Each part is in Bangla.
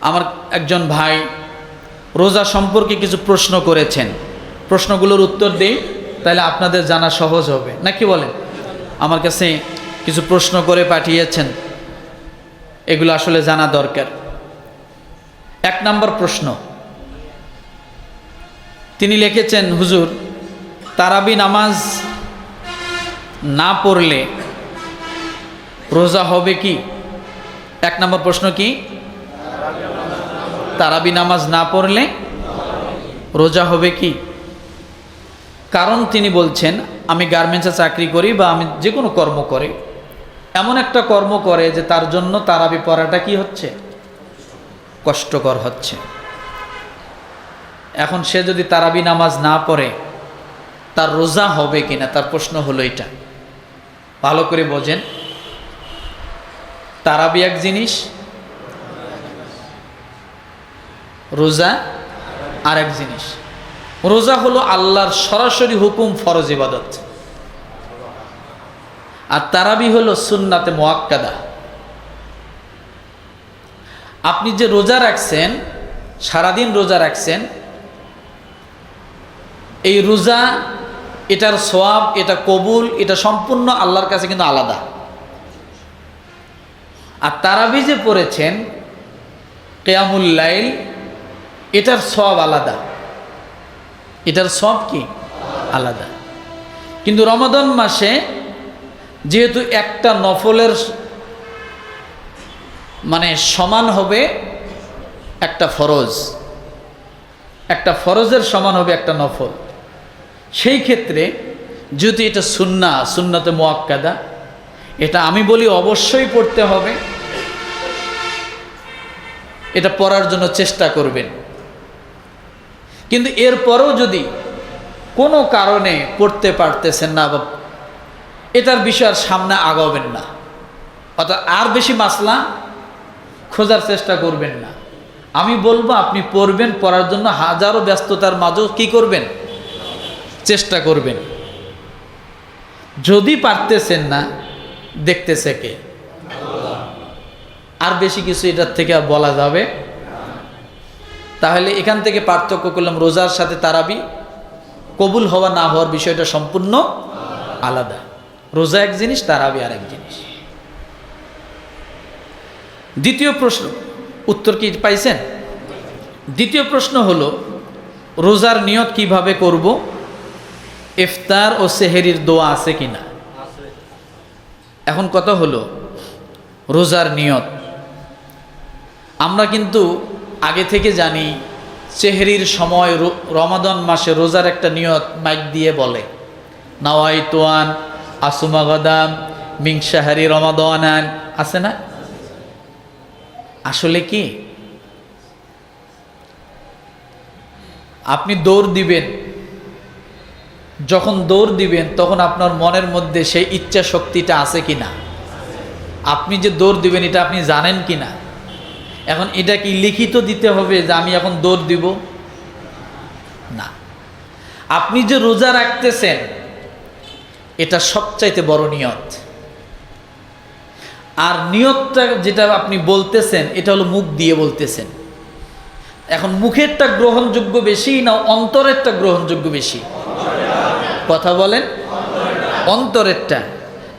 আমার একজন ভাই রোজা সম্পর্কে কিছু প্রশ্ন করেছেন। প্রশ্নগুলোর উত্তর দিই তাহলে আপনাদের জানা সহজ হবে। নাকি বলেন? আমার কাছে কিছু প্রশ্ন করে পাঠিয়েছেন। এগুলো আসলে জানা দরকার। এক নম্বর প্রশ্ন। তিনি লিখেছেন, হুজুর, তারাবি নামাজ না পড়লে রোজা হবে কি? এক নম্বর প্রশ্ন কি? তারাবি নামাজ না পড়লে রোজা হবে কি? কারণ তিনি বলছেন, আমি গার্মেন্টসে চাকরি করি বা আমি যে কোনো কর্ম করে। এমন একটা কর্ম করে যে তার জন্য তারাবি পড়াটা কি হচ্ছে? কষ্টকর হচ্ছে। এখন সে যদি তারাবি নামাজ না পড়ে, তার রোজা হবে কিনা? তার প্রশ্ন হলো এটা। ভালো করে বোঝেন। তারাবি এক জিনিস রোজা আর এক জিনিস। রোজা হলো আল্লাহর সরাসরি হুকুম ফরজ ইবাদত। আর তারাবি হলো সুন্নাতে মোয়াক্কাদা। আপনি যে রোজা রাখছেন, সারাদিন রোজা রাখছেন, এই রোজা, এটার সোয়াব এটা কবুল, এটা সম্পূর্ণ আল্লাহর কাছে কিন্তু আলাদা। আর তারাবি যে পড়েছেন কেয়ামুল্লাইল এটার সব আলাদা। এটার সব কি? আলাদা। কিন্তু রমাদন মাসে যেহেতু একটা নফলের মানে সমান হবে একটা ফরজ। একটা ফরজের সমান হবে একটা নফল। সেই ক্ষেত্রে যদি এটা সুন্না, সুন্নাতে মোয়াক্কাদা এটা আমি বলি অবশ্যই পড়তে হবে। এটা পড়ার জন্য চেষ্টা করবেন। কিন্তু এরপরেও যদি কোনো কারণে পড়তে পারতেছেন না বা এটার বিষয় আর সামনে আগাবেন না। অর্থাৎ আর বেশি মাসলা খোঁজার চেষ্টা করবেন না। আমি বলব, আপনি পড়বেন, পড়ার জন্য হাজারো ব্যস্ততার মাঝেও কি করবেন? চেষ্টা করবেন। যদি পারতেছেন না, দেখতেছে কে? আর বেশি কিছু এটার থেকে বলা যাবে তাহলে এখান থেকে পার্থক্য করলাম রোজার সাথে তারাবি। কবুল হওয়া না হওয়ার বিষয়টা সম্পূর্ণ আলাদা। রোজা এক জিনিস, তারাবি আর এক জিনিস। দ্বিতীয় প্রশ্ন, উত্তর কি পাইছেন? দ্বিতীয় প্রশ্ন হলো, রোজার নিয়ত কীভাবে করব? ইফতার ও সেহেরির দোয়া আছে কিনা এখন কথা হলো, রোজার নিয়ত। আমরা কিন্তু আগে থেকে জানি, চেহারির সময় রমাদন মাসে রোজার একটা নিয়ত মাইক দিয়ে বলে। নাওয়াই তোয়ান আসুমা গদাম মিংসাহারি রমাদান আছে না? আসলে কি? আপনি দৌড় দিবেন। যখন দৌড় দিবেন, তখন আপনার মনের মধ্যে সেই ইচ্ছা শক্তিটা আছে কি না আপনি যে দৌড় দিবেন, এটা আপনি জানেন কি না এখন এটা কি লিখিত দিতে হবে যে আমি এখন দৌড় দিব? না। আপনি যে রোজা রাখতেছেন, এটা সবচাইতে বড় নিয়ত। আর নিয়তটা যেটা আপনি বলতেছেন, এটা হলো মুখ দিয়ে বলতেছেন। এখন মুখেরটা গ্রহণযোগ্য বেশি না অন্তরেরটা গ্রহণযোগ্য বেশি? কথা বলেন? অন্তরেরটা।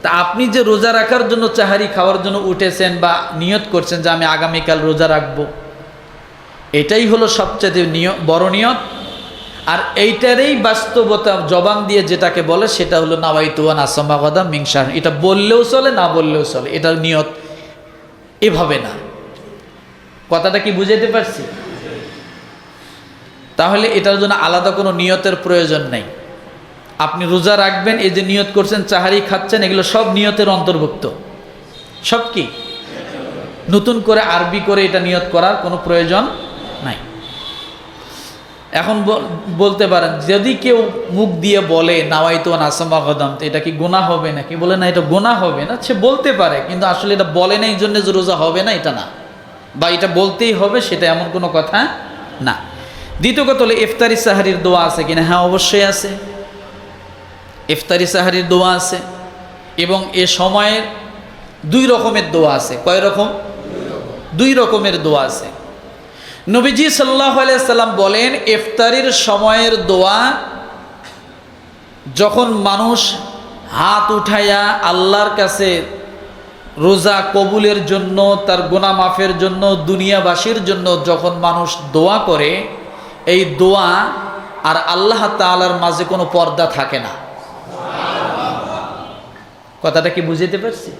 তা আপনি যে রোজা রাখার জন্য চাহারি খাওয়ার জন্য উঠেছেন বা নিয়ত করছেন যে আমি আগামীকাল রোজা রাখব, এটাই হলো সবচেয়ে নিয়, বড় নিয়ত। আর এইটারই বাস্তবতা জবান দিয়ে যেটাকে বলে সেটা হলো নাওয়াইতুয়ান আসামাবাদা মিংসা এটা বললেও চলে, না বললেও চলে। এটার নিয়ত। এভাবে না। কথাটা কি বুঝাইতে পারছি? তাহলে এটার জন্য আলাদা কোনো নিয়তের প্রয়োজন নেই। আপনি রোজা রাখবেন, এই যে নিয়ত করছেন, চাহারি খাচ্ছেন, এগুলো সব নিয়তের অন্তর্ভুক্ত। সব কি? নতুন করে আরবি করে এটা নিয়ত করার কোনো প্রয়োজন নাই। এখন বল- বলতে পারেন, যদি কেউ মুখ দিয়ে বলে নাওয়াই তো নাসমা কদম তো এটা কি গোনা হবে নাকি? বলে, না, এটা গোনা হবে না। সে বলতে পারে, কিন্তু আসলে এটা বলে না এই জন্য যে রোজা হবে না, এটা না। বা এটা বলতেই হবে, সেটা এমন কোনো কথা না। দ্বিতীয় কথা হলো, ইফতারি সাহারির দোয়া আছে কিনা? হ্যাঁ অবশ্যই আছে। ইফতারি সাহারির দোয়া আছে এবং এ সময়ের দুই রকমের দোয়া আছে। কয় রকম? দুই রকমের দোয়া আছে। নবীজি সাল্লাহ সাল্লাম বলেন, ইফতারির সময়ের দোয়া যখন মানুষ হাত উঠাইয়া আল্লাহর কাছে রোজা কবুলের জন্য, তার গোনা মাফের জন্য, দুনিয়াবাসীর জন্য যখন মানুষ দোয়া করে, এই দোয়া আর আল্লাহ তালার মাঝে কোনো পর্দা থাকে না। কথাটা কি বুঝতে পারছি?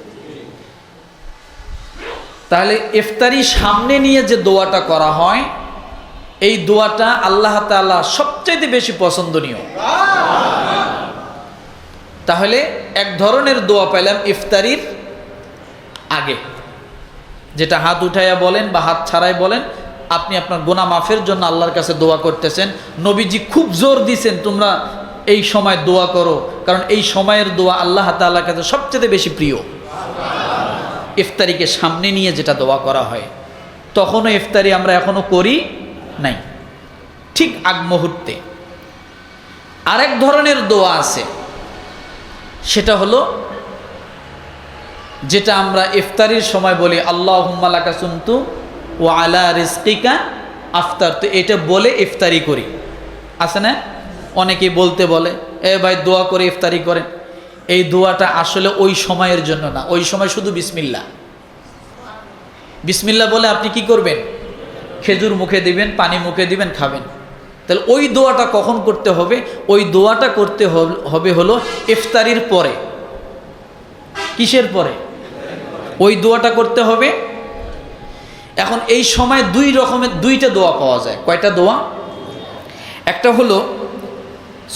তাহলে ইফতারি সামনে নিয়ে যে দোয়াটা করা হয়, এই দোয়াটা আল্লাহ তাআলা সবচাইতে বেশি পছন্দনীয়। তাহলে এক ধরনের দোয়া পেলাম ইফতারির আগে। যেটা হাত উঠাইয়া বলেন বা হাত ছাড়াই বলেন, আপনি আপনার গোনা মাফের জন্য আল্লাহর কাছে দোয়া করতেছেন। নবীজি খুব জোর দিছেন, তোমরা এই সময় দোয়া করো, কারণ এই সময়ের দোয়া আল্লাহ তাআলার কাছে সবচেয়ে বেশি প্রিয়। ইফতারিকে সামনে নিয়ে যেটা দোয়া করা হয়, তখনও ইফতারি আমরা এখনও করি নাই। ঠিক আগ মুহূর্তে। আরেক ধরনের দোয়া আছে, সেটা হলো, যেটা আমরা ইফতারির সময় বলি আল্লাহ হুম্মালাকা সুন্তু ও আলা রিস্কিকা আফতার। তো এটা বলে ইফতারি করি। আছে না? অনেকেই বলতে বলে, এ ভাই দোয়া করে ইফতারি করেন। এই দোয়াটা আসলে ওই সময়ের জন্য না, ওই সময় শুধু বিসমিল্লা বিসমিল্লা বলে আপনি কি করবেন? খেজুর মুখে দিবেন, পানি মুখে দিবেন, খাবেন। তাহলে ওই দোয়াটা কখন করতে হবে? ওই দোয়াটা করতে হবে হলো ইফতারির পরে। কিসের পরে? ওই দোয়াটা করতে হবে। এখন এই সময় দুই রকমের, দুইটা দোয়া পাওয়া যায়। কয়টা দোয়া? একটা হলো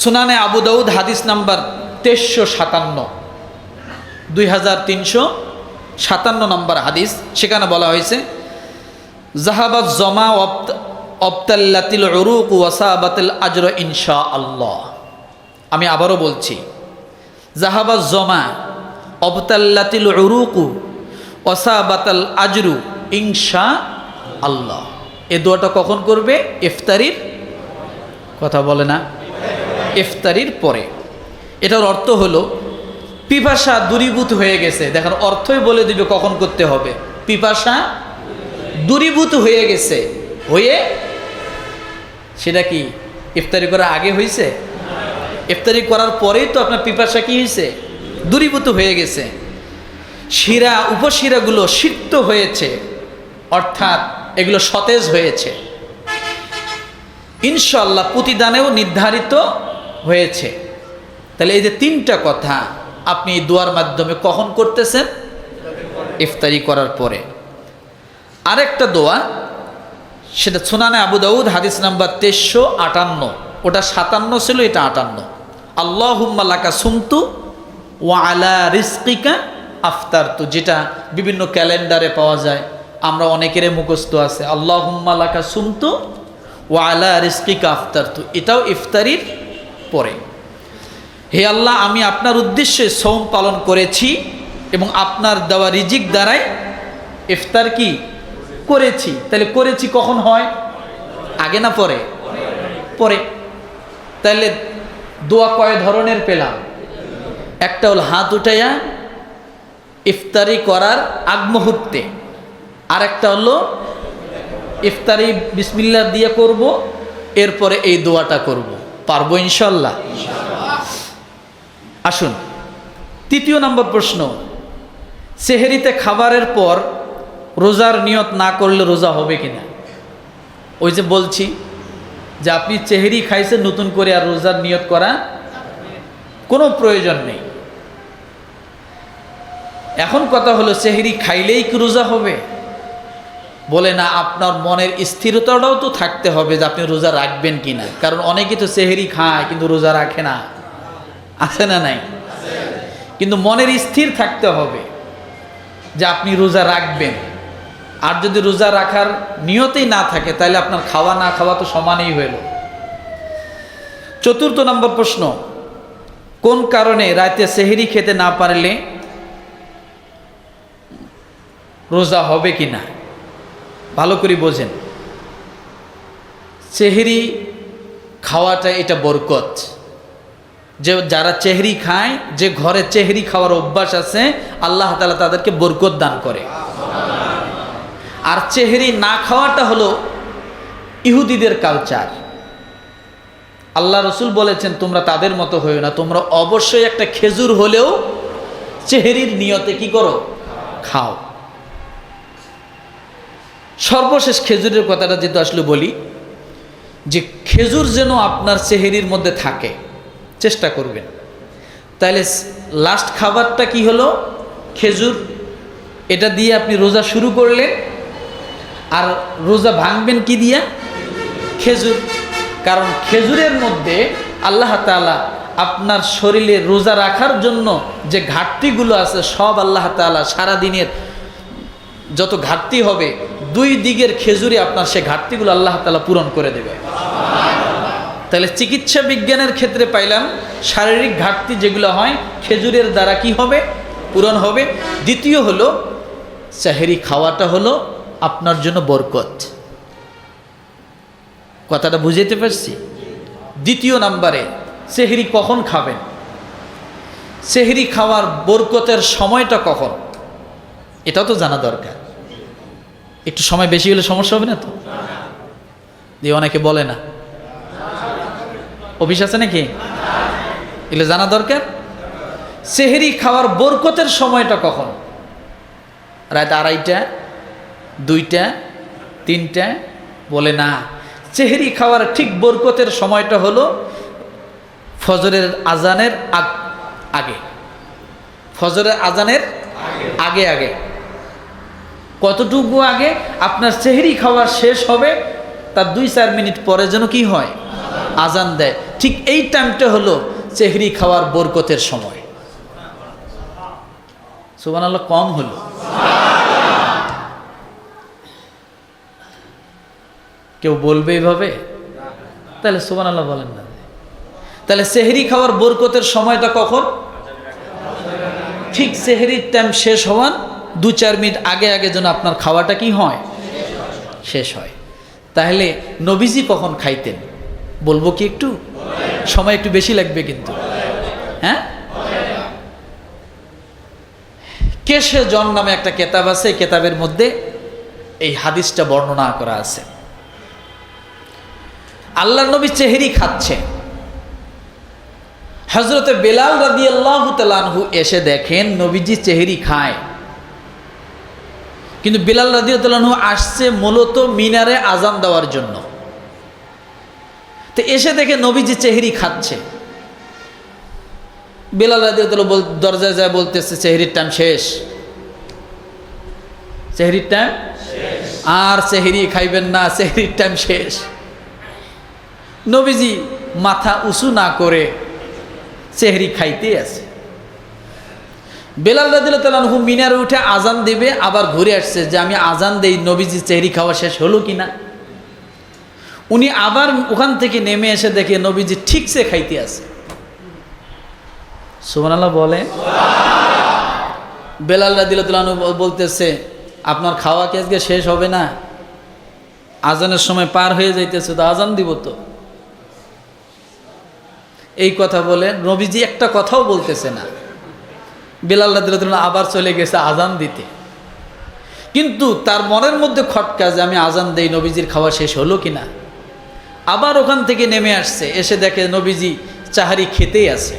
সুনানে আবু দাউদ, হাদিস নাম্বার তেইশশো সাতান্ন। দুই হাজার তিনশো সাতান্ন নম্বর হাদিস, সেখানে বলা হয়েছে জাহাবাত জমা অবতাল্লাতিল উরুক ওয়াসাবাতিল আজর ইনশা আল্লাহ আমি আবারও বলছি জাহাবাত জমা অবতাল্লাতিল উরুকু ওয়াসাবাতাল আজরু ইনশা আল্লাহ এ দোয়াটা কখন করবে? ইফতারির কথা বলে না। ইফতারির পরে। এটার অর্থ হলো, পিপাসা দূরীভূত হয়ে গেছে। দেখার অর্থই বলে দিবে কখন করতে হবে। পিপাসা দূরীভূত হয়ে গেছে। হয়ে সেটা কি? ইফতারি করার আগে হয়েছে? ইফতারি করার পরেই তো আপনার পিপাসা কি হয়েছে? দূরীভূত হয়ে গেছে। শিরা, উপশিরাগুলো সিক্ত হয়েছে। অর্থাৎ এগুলো সতেজ হয়েছে। ইনশাল্লাহ প্রতিদানেও নির্ধারিত হয়েছে। তাহলে এই যে তিনটা কথা আপনি দোয়ার মাধ্যমে কখন করতেছেন? ইফতারি করার পরে। আরেকটা দোয়া, সেটা সুনানে আবু দাউদ, হাদিস নাম্বার তেইশশো আটান্ন। ওটা সাতান্ন ছিল, এটা আটান্ন। আল্লাহ হুম্মালাকা সুমতু ও আলা রিস্কিকা আফতার তো যেটা বিভিন্ন ক্যালেন্ডারে পাওয়া যায়। আমরা অনেকেরই মুখস্থ আছে। আল্লাহ হুম্মালাকা সুমতু ও আলা রিস্কিকা আফতার তো এটাও ইফতারির পরে হে আল্লাহ, আমি আপনার উদ্দেশ্যে সৌম পালন করেছি এবং আপনার দেওয়া রিজিক দ্বারাই ইফতার কি? করেছি। তাহলে করেছি কখন হয়? আগে না পরে? পরে। তাহলে দোয়া কয় ধরনের পেলাম? একটা হল হাত উঠাইয়া ইফতারি করার আগ মুহূর্তে। আর একটা হলো ইফতারি বিসমিল্লা দিয়ে করব, এরপরে এই দোয়াটা করব। পারব ইনশাল্লাহ। আসুন, তৃতীয় নম্বর প্রশ্ন। সেহেরিতে খাবারের পর রোজার নিয়ত না করলে রোজা হবে কিনা? ওই যে বলছি যে আপনি চেহারি খাইছেন, নতুন করে আর রোজার নিয়ত করা কোনো প্রয়োজন নেই। এখন কথা হলো, চেহারি খাইলেই কি রোজা হবে? বলে না, আপনার মনের স্থিরতাটাও তো থাকতে হবে যে আপনি রোজা রাখবেন কি না। কারণ অনেকে তো সেহেরি খায়, কিন্তু রোজা রাখে না। আছে না নাই? কিন্তু মনের স্থির থাকতে হবে যে আপনি রোজা রাখবেন। আর যদি রোজা রাখার নিয়তেই না থাকে, তাহলে আপনার খাওয়া না খাওয়া তো সমানই হইল চতুর্থ নম্বর প্রশ্ন, কোন কারণে রাতে সেহেরি খেতে না পারলে রোজা হবে কি না? ভালো করে বোঝেন। চেহারি খাওয়াটা এটা বরকত। যে যারা চেহারি খায়, যে ঘরে চেহারি খাওয়ার অভ্যাস আছে, আল্লাহ তালা তাদেরকে বরকত দান করে। আর চেহারি না খাওয়াটা হলো ইহুদিদের কালচার আল্লাহ রসুল বলেছেন, তোমরা তাদের মতো হয়েও না, তোমরা অবশ্যই একটা খেজুর হলেও চেহারির নিয়তে কি করো? খাও। সর্বশেষ খেজুরের কথাটা যেহেতু আসলে বলি, যে খেজুর যেন আপনার চেহেরির মধ্যে থাকে, চেষ্টা করবেন। তাহলে লাস্ট খাবারটা কি হলো? খেজুর, এটা দিয়ে আপনি রোজা শুরু করলেন, আর রোজা ভাঙবেন কি দিয়া? খেজুর। কারণ খেজুরের মধ্যে আল্লাহ তাআলা আপনার শরীরে রোজা রাখার জন্য যে ঘাটতিগুলো আছে, সব আল্লাহ তাআলা সারাদিনের যত ঘাটতি হবে দুই দিকের খেজুরে আপনার সে ঘাটতিগুলো আল্লাহ তালা পূরণ করে দেবে। তাহলে চিকিৎসা বিজ্ঞানের ক্ষেত্রে পাইলাম, শারীরিক ঘাটতি যেগুলো হয়, খেজুরের দ্বারা কি হবে? পূরণ হবে। দ্বিতীয় হলো চাহেরি খাওয়াটা হলো আপনার জন্য বরকত। কথাটা বুঝাইতে পারছি? দ্বিতীয় নাম্বারে, সেহরি কখন খাবেন? সেহরি খাওয়ার বরকতের সময়টা কখন? এটাও তো জানা দরকার। একটু সময় বেশি হলে সমস্যা হবে না তো? দিয়ে অনেকে বলে না। অফিস আছে নাকি? এগুলো জানা দরকার? সেহেরি খাওয়ার বরকতের সময়টা কখন? রাত আড়াইটা, দুইটা, তিনটা, বলে না। চেহারি খাওয়ার ঠিক বরকতের সময়টা হলো ফজরের আজানের আগ- ফজরের আজানের আগে আগে। কতটুকু আগে আপনার চেহারি খাওয়া শেষ হবে, তার দুই চার মিনিট পরে যেন কি হয়? আজান দেয়। ঠিক এই টাইমটা হলো চেহরি খাওয়ার বরকতের সময়। সুবান আল্লাহ কম হলো। কেউ বলবে এইভাবে তাহলে সুবান আল্লাহ বলেন না। তাহলে সেহরি খাওয়ার বরকতের সময়টা কখন? ঠিক সেহরির টাইম শেষ হওয়ার দু চার মিনিট আগে আগে যেন আপনার খাওয়াটা কি হয়? শেষ হয়। তাহলে নবীজি কখন খাইতেন? বলব কি একটু? সময় একটু বেশি লাগবে কিন্তু। হ্যাঁ? কেশে জন নামে একটা কেতাব আছে কেতাবের মধ্যে এই হাদিসটা বর্ণনা করা আছে। আল্লাহ নবী চেহেরি খাচ্ছে। হজরতে বেলাল রাদি আল্লাহ তালানহু এসে দেখেন নবীজি চেহেরি খায়। কিন্তু বিলাল রাদি তালানহু আসছে মূলত মিনারে আজান দেওয়ার জন্য। তো এসে দেখে নবীজি চেহারি খাচ্ছে। বিলাল বেলাল রাদি দরজায় যায় বলতেছে, চেহারির টাইম শেষ। চেহারির টাইম আর চেহারি খাইবেন না, চেহারির টাইম শেষ। নবীজি মাথা উঁচু না করে চেহারি খাইতে আছে। বেলাল রাদিল তালানহু মিনারে উঠে আজান দেবে আবার ঘুরে আসছে যে আমি আজান দেই নবীজি চেহারি খাওয়া শেষ হলো কি না উনি আবার ওখান থেকে নেমে এসে দেখে নবীজি ঠিকসে খাইতে আছে। সুবহানাল্লাহ বলে। বেলাল রাদিল তালানহু বলতেছে আপনার খাওয়া কি আজকে শেষ হবে না? আজানের সময় পার হয়ে যাইতেছে তো আজান দিব তো? এই কথা বলে নবীজি একটা কথাও বলতেছে না। বেলাল রাদিল্লাহ আবার চলে গেছে আজান দিতে। কিন্তু তার মনের মধ্যে খটকা যে আমি আজান দেই, নবীজির খাওয়া শেষ হলো কি না আবার ওখান থেকে নেমে আসছে, এসে দেখে নবীজি চাহারি খেতেই আছে।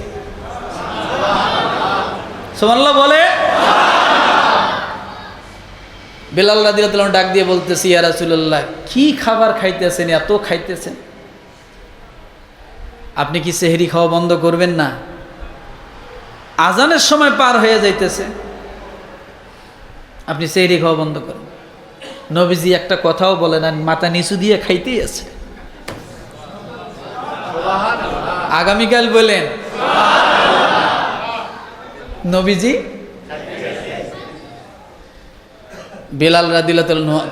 সোমাল্লাহ বলে? বেলাল রাদিল্লাহ ডাক দিয়ে বলতেছি, ইয়া রাসূলুল্লাহ, কি খাবার খাইতেছেন, এত খাইতেছেন? আপনি কি সেহরি খাওয়া বন্ধ করবেন না? আজানের সময় পার হয়ে যাইতেছে। আপনি সেহরি খাওয়া বন্ধ করেন। নবীজি একটা কথাও বলেন মাথা নিচু দিয়ে খাইতেই আছে। আগামীকাল বলেন, নবীজি, বেলাল রাদিল্লা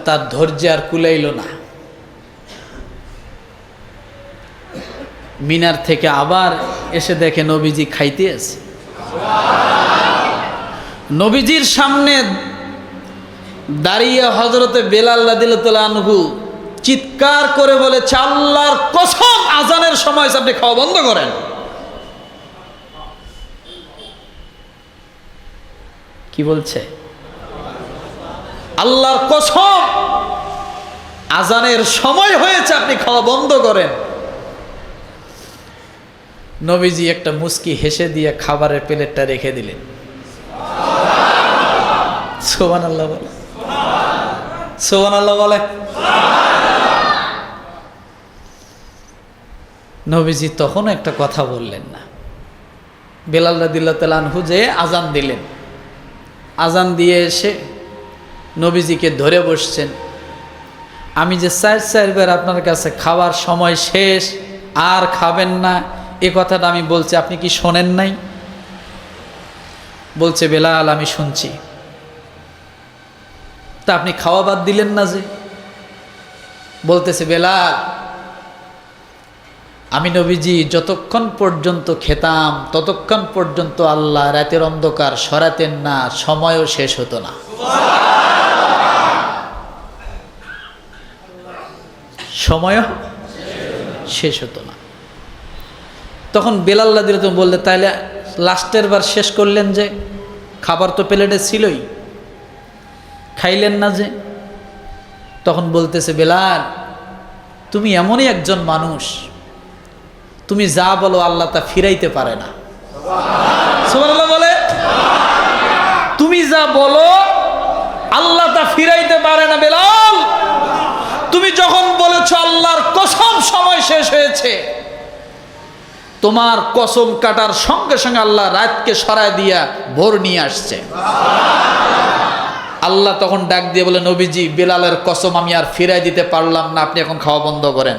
তার ধৈর্য আর কুলাইল না। মিনার থেকে আবার এসে দেখে নবীজি খাইতে আছে। নবীজির সামনে দাঁড়িয়ে হজরতে বেলাল আনহু চিৎকার করে বলে চাল্লার কসম আজানের সময় আপনি খাওয়া বন্ধ করেন। কি বলছে? আল্লাহর কসম আজানের সময় হয়েছে আপনি খাওয়া বন্ধ করেন। নবীজি একটা মুস্কি হেসে দিয়ে খাবারের প্লেটটা রেখে দিলেন। সোহান আল্লাহ বলে বলে। নবীজি তখনও একটা কথা বললেন না। বেলাল রাদিল্লা তালানহু যে আজান দিলেন। আজান দিয়ে এসে নবীজিকে ধরে বসছেন। আমি যে চার চারবার আপনার কাছে খাওয়ার সময় শেষ, আর খাবেন না এ কথাটা আমি বলছি, আপনি কি শোনেন নাই? বলছে, বেলাল, আমি শুনছি। তা আপনি খাওয়া বাদ দিলেন না যে? বলতেছে, বেলাল, আমি নবীজি, যতক্ষণ পর্যন্ত খেতাম, ততক্ষণ পর্যন্ত আল্লাহ রাতের অন্ধকার সরাতেন না, সময়ও শেষ হতো না। সময়ও শেষ হতো না। তখন বেলাল্লা দিলে তুমি বললে তাহলে লাস্টের বার শেষ করলেন যে, খাবার তো প্লেটে ছিলই, খাইলেন না যে? তখন বলতেছে, বেলাল, তুমি এমনই একজন মানুষ, তুমি যা বলো আল্লাহ তা ফিরাইতে পারে না। বলে, তুমি যা বলো আল্লাহ তা ফিরাইতে পারে না, বেলাল। তুমি যখন বলেছ আল্লাহর কসম সময় শেষ হয়েছে তোমার কসম কাটার সঙ্গে সঙ্গে আল্লাহ রাতকে সরায় দিয়া ভোর নিয়ে আসছে। আল্লাহ তখন ডাক দিয়ে বলে, নবীজি, বেলালের কসম আমি আর ফিরাই দিতে পারলাম না, আপনি এখন খাওয়া বন্ধ করেন।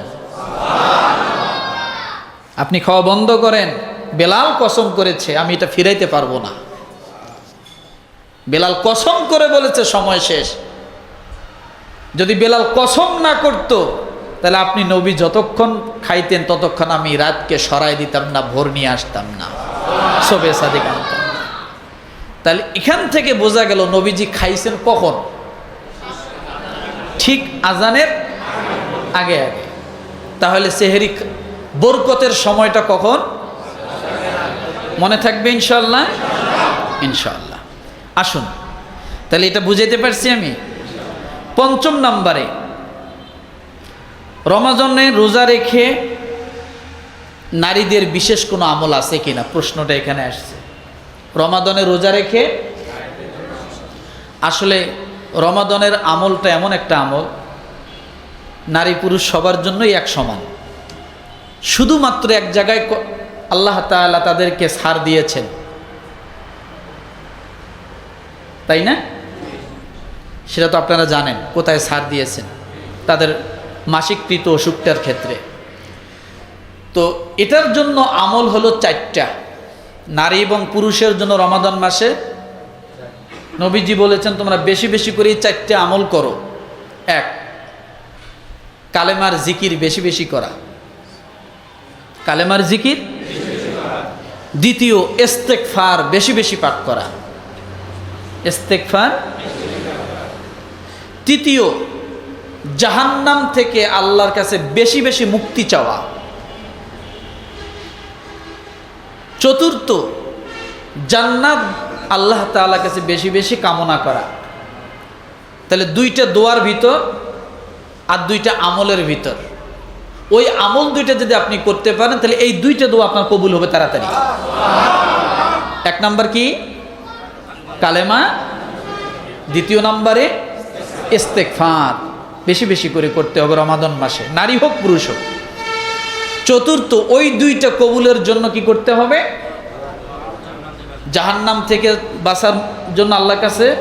আপনি খাওয়া বন্ধ করেন, বেলাল কসম করেছে, আমি এটা ফিরাইতে পারব না। বেলাল কসম করে বলেছে, সময় শেষ। যদি বেলাল কসম না করত তাহলে আপনি নবী যতক্ষণ খাইতেন, ততক্ষণ আমি রাতকে সরাই দিতাম না, ভোর নিয়ে আসতাম না। সবে সাদিক তাহলে এখান থেকে বোঝা গেল নবীজি খাইছেন কখন? ঠিক আজানের আগে আগে। তাহলে সেহেরি বরকতের সময়টা কখন? মনে থাকবে ইনশাল্লাহ ইনশাল্লাহ আসুন। তাহলে এটা বুঝাইতে পারছি আমি? পঞ্চম নাম্বারে রমাজনে রোজা রেখে নারীদের বিশেষ কোনো আমল আছে কিনা? প্রশ্নটা এখানে আসছে। রমাদনে রোজা রেখে? আসলে রমাদনের আমলটা এমন একটা আমল, নারী পুরুষ সবার জন্যই এক সমান। শুধুমাত্র এক জায়গায় আল্লাহ তাআলা তাদেরকে ছাড় দিয়েছেন। তাই না? সেটা তো আপনারা জানেন, কোথায় সার দিয়েছেন। তাদের মাসিককৃত অসুখটার ক্ষেত্রে। তো এটার জন্য আমল হলো চারটা। নারী এবং পুরুষের জন্য রমাদান মাসে নবীজি বলেছেন, তোমরা বেশি বেশি করে এই চারটে আমল করো। এক, কালেমার জিকির বেশি বেশি করা। কালেমার জিকির দ্বিতীয় ইস্তেকফার বেশি বেশি পাঠ করা। এস্তেক ফার তৃতীয় জাহান্নাম থেকে আল্লাহর কাছে বেশি বেশি মুক্তি চাওয়া। চতুর্থ, জান্নাত আল্লাহ তাআলার কাছে বেশি বেশি কামনা করা। তাহলে দুইটা দোয়ার ভিতর আর দুইটা আমলের ভিতর। ওই আমল দুইটা যদি আপনি করতে পারেন, তাহলে এই দুইটা দোয়া আপনার কবুল হবে তাড়াতাড়ি। এক নাম্বার কি? কালেমা। দ্বিতীয় নাম্বারে ইস্তেকফার বেশি বেশি করে করতে হবে রমাদন মাসে। নারী হোক, পুরুষ হোক। চতুর্থ, ওই দুইটা কবুলের জন্য কি করতে হবে? জাহান্নাম থেকে বাঁচার জন্য আল্লাহর কাছে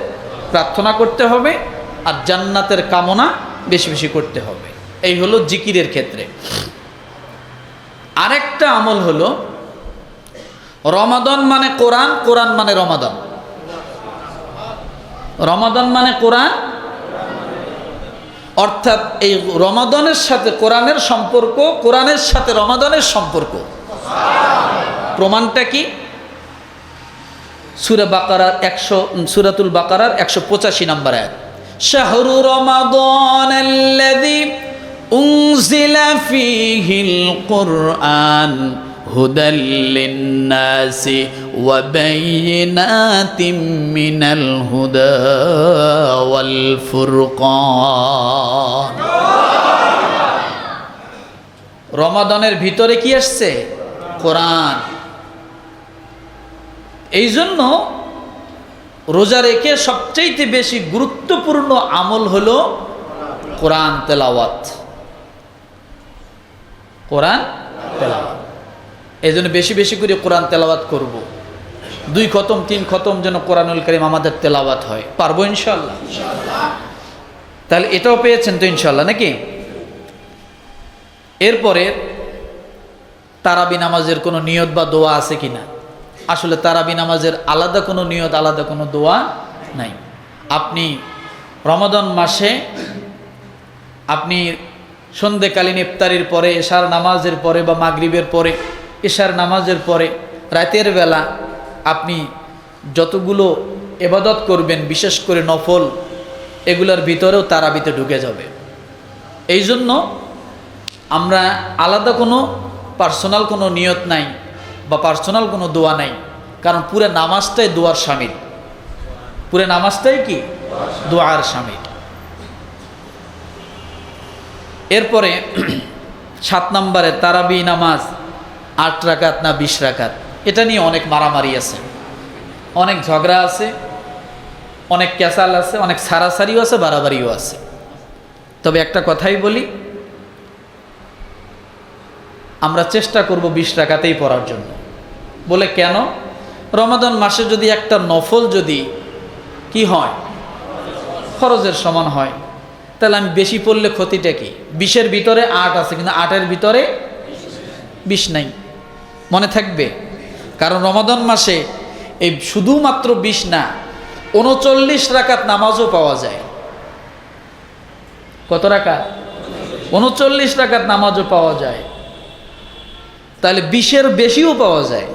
প্রার্থনা করতে হবে আর জান্নাতের কামনা বেশি বেশি করতে হবে। এই হলো জিকিরের ক্ষেত্রে। আরেকটা আমল হলো রমাদন মানে কোরআন কোরআন মানে রমাদন। রমাদন মানে কোরআন অর্থাৎ এই রমাদনের সাথে কোরআনের সম্পর্ক কোরআনের সাথে রমাদনের সম্পর্ক প্রমাণটা কি সুরা বাকারার একশো সুরাতুল বাকারার একশো পঁচাশি নম্বর এক শাহরু রমাদন الذي أنزل فيه القرآن هدى للناس وبينات من الهدى والفرقان রমাদনের ভিতরে কি আসছে কোরআন এই জন্য রোজা রেখে সবচাইতে বেশি গুরুত্বপূর্ণ আমল হলো কোরআন তেলাওয়াত কোরআন তেলাওয়াত এই জন্য বেশি বেশি করে কোরআন তেলাওয়াত করব। দুই খতম, তিন খতম যেন কোরআনুল করিম আমাদের তেলাওয়াত হয়। পারব ইনশাল্লাহ তাহলে এটাও পেয়েছেন তো ইনশাল্লাহ নাকি? এরপরে তারাবি নামাজের কোনো নিয়ত বা দোয়া আছে কি না আসলে তারাবি নামাজের আলাদা কোনো নিয়ত, আলাদা কোনো দোয়া নাই। আপনি রমাদন মাসে আপনি সন্ধেকালীন ইফতারির পরে, এশার নামাজের পরে বা মাগরিবের পরে এশার নামাজের পরে রাতের বেলা আপনি যতগুলো এবাদত করবেন, বিশেষ করে নফল, এগুলোর ভিতরেও তারাবিতে ঢুকে যাবে। এই জন্য আমরা আলাদা কোনো পার্সোনাল কোনো নিয়ত নাই বা পার্সোনাল কোনো দোয়া নাই, কারণ পুরো নামাজটাই দোয়ার সামিল। পুরো নামাজটাই কি? দোয়ার সামিল। এরপরে সাত নম্বরে তারাবি নামাজ। আট রাকাত না বিশ রাকাত? এটা নিয়ে অনেক মারামারি আছে। অনেক ঝগড়া আছে, অনেক ক্যাসাল আছে, অনেক সারাসারিও আছে, বাড়াবাড়িও আছে। তবে একটা কথাই বলি, আমরা চেষ্টা করব বিশ টাকাতেই পড়ার জন্য। বলে কেন? রমাদান মাসে যদি একটা নফল যদি কি হয়? খরচের সমান হয়। তাহলে আমি বেশি পড়লে ক্ষতিটা কি? বিশের ভিতরে আট আছে, কিন্তু আটের ভিতরে বিশ নাই। থাকবে। কারণ রমাদান মাসে এই শুধুমাত্র বিশ না, উনচল্লিশ রাকাত নামাজও পাওয়া যায়। কত রাকাত? উনচল্লিশ রাকাত নামাজও পাওয়া যায়। তাহলে বিশের বেশিও পাওয়া যায়।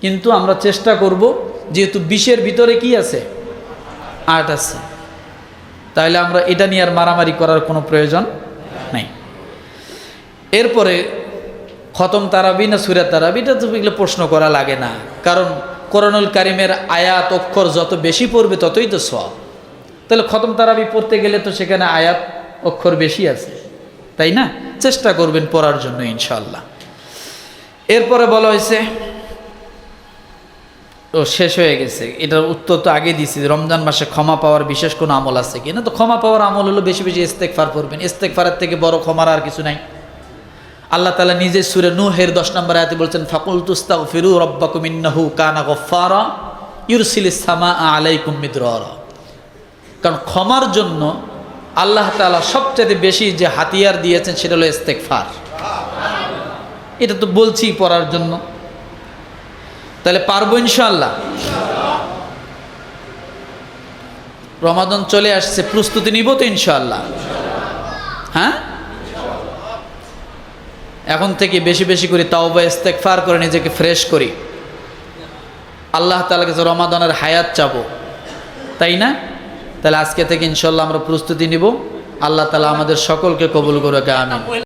কিন্তু আমরা চেষ্টা করব, যেহেতু বিশের ভিতরে কি আছে? আট আছে। তাহলে আমরা এটা নিয়ে আর মারামারি করার কোনো প্রয়োজন নেই। এরপরে খতম তারাবি না সুরা তারাবি, এটা তো এগুলো প্রশ্ন করা লাগে না। কারণ করণুল কারিমের আয়াত, অক্ষর যত বেশি পড়বে ততই তো সব তাহলে খতম তারাবি পড়তে গেলে তো সেখানে আয়াত, অক্ষর বেশি আছে। তাই না? চেষ্টা করবেন পড়ার জন্য ইনশাল্লাহ এরপরে বলা হয়েছে, ও শেষ হয়ে গেছে। এটার উত্তর তো আগে দিয়েছি, রমজান মাসে ক্ষমা পাওয়ার বিশেষ কোনো আমল আছে কিনা তো ক্ষমা পাওয়ার আমল হলো বেশি বেশি ইস্তেকফার করবেন ইস্তেকফারের থেকে বড় ক্ষমার আর কিছু নাই। আল্লাহ তালা নিজের সুরে নুহের দশ নম্বর আয়াতে বলছেন ফাকুল তুস্তাক ফিরু রব্বাকুমিন্নাহু কানা গফারা ইউরসিল ইসামা আলাইকুম মিদ্র কারণ ক্ষমার জন্য আল্লাহ তালা সবচেয়ে বেশি যে হাতিয়ার দিয়েছেন সেটা হলো ইস্তেকফার এটা তো বলছি পড়ার জন্য। তাহলে পারব ইনশাল্লাহ রমাদন চলে আসছে, প্রস্তুতি নিব তো ইনশাল্লাহ হ্যাঁ? এখন থেকে বেশি বেশি করে তাওবা ইস্তেকফার করে নিজেকে ফ্রেশ করি। আল্লাহ তালা কাছে রমাদানের হায়াত চাবো। তাই না? তাহলে আজকে থেকে ইনশাল্লাহ আমরা প্রস্তুতি নিব। আল্লাহ তালা আমাদের সকলকে কবুল করে আমি